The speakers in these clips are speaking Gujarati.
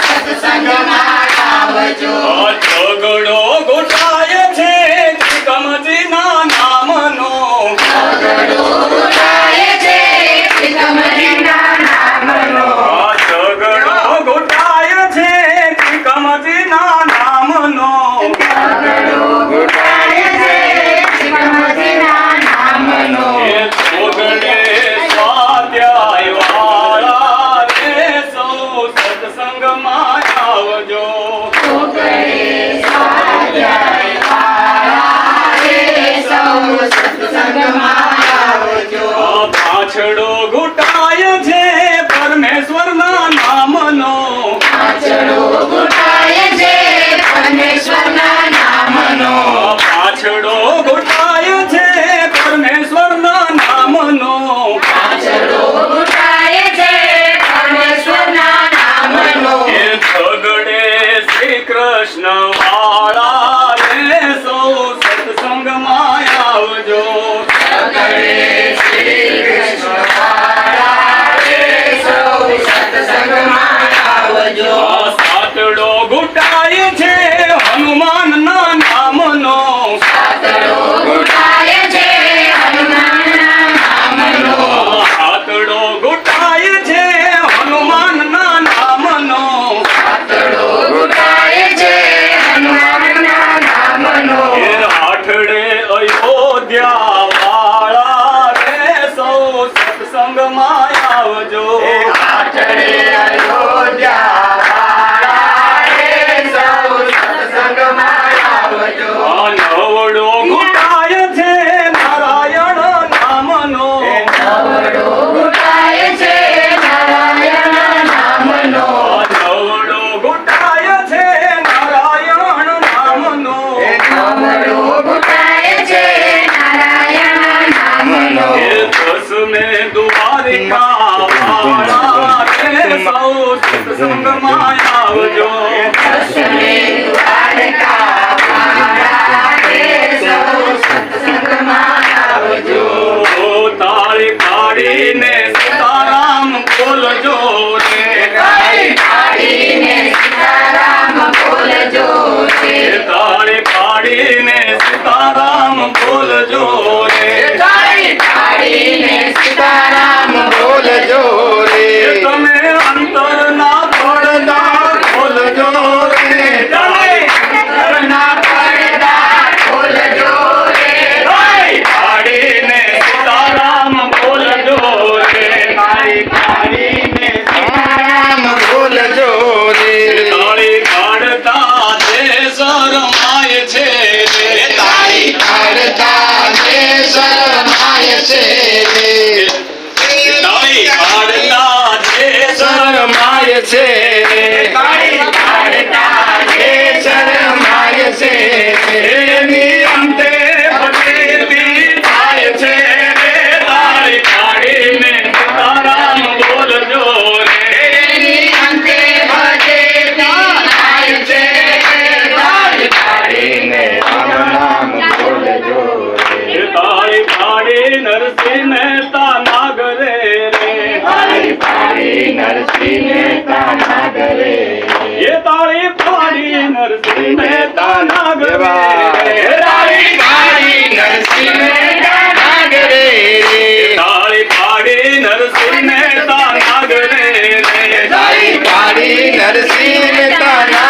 સત્સંગમાં આવજો gracias. એ તાળી પાડી નરસિંહ મહેતા નાગરે તાળી પાડી નરસિંહ મહેતા નાગરે તાળી પાડી નરસિંહ મહેતા નાગરે તાળી પાડી નરસિંહ મહેતા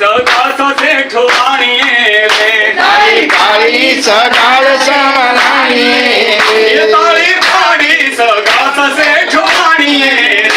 સગા સાથે ઠોવાણીએ રે તારી કાળી સગાળ સરાણીએ તારી કાળી સગા સાથે ઠોવાણીએ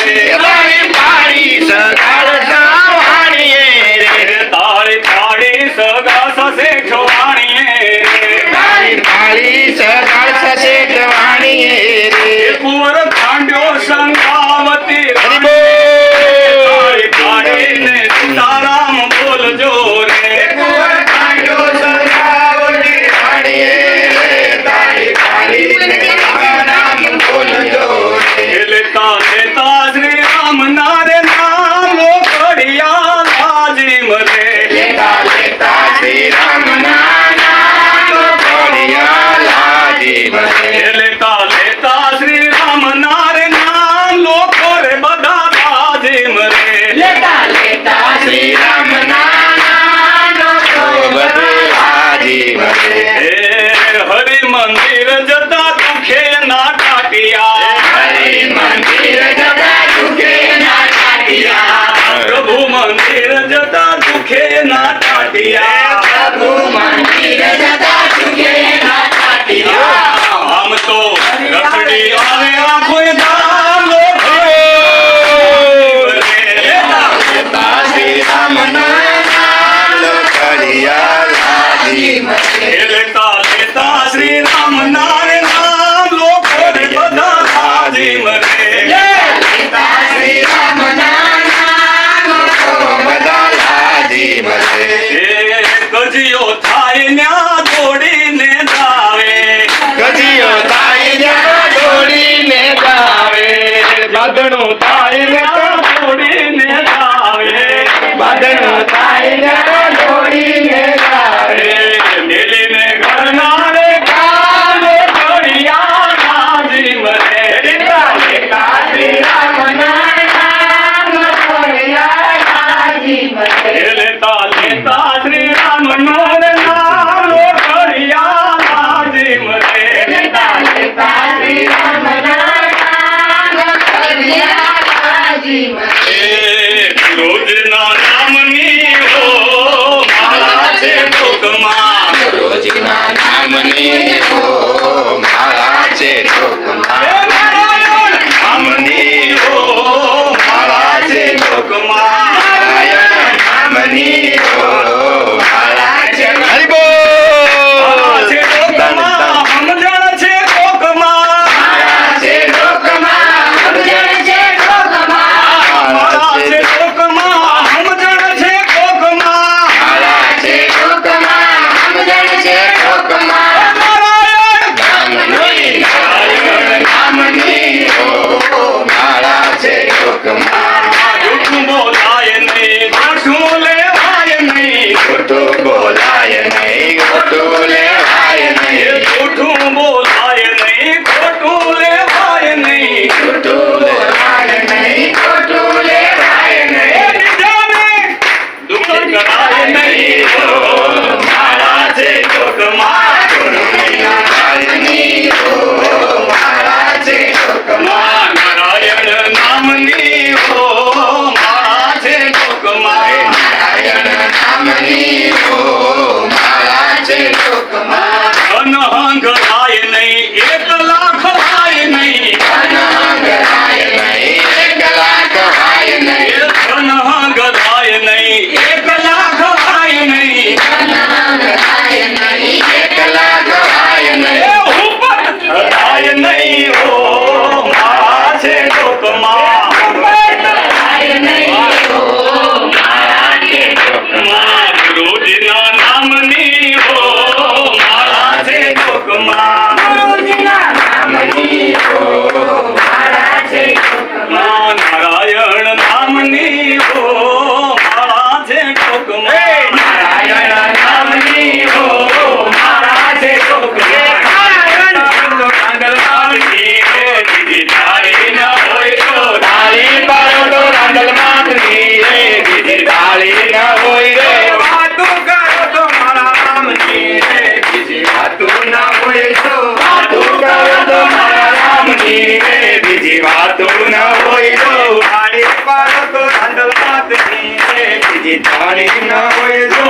జితాని నా వయసు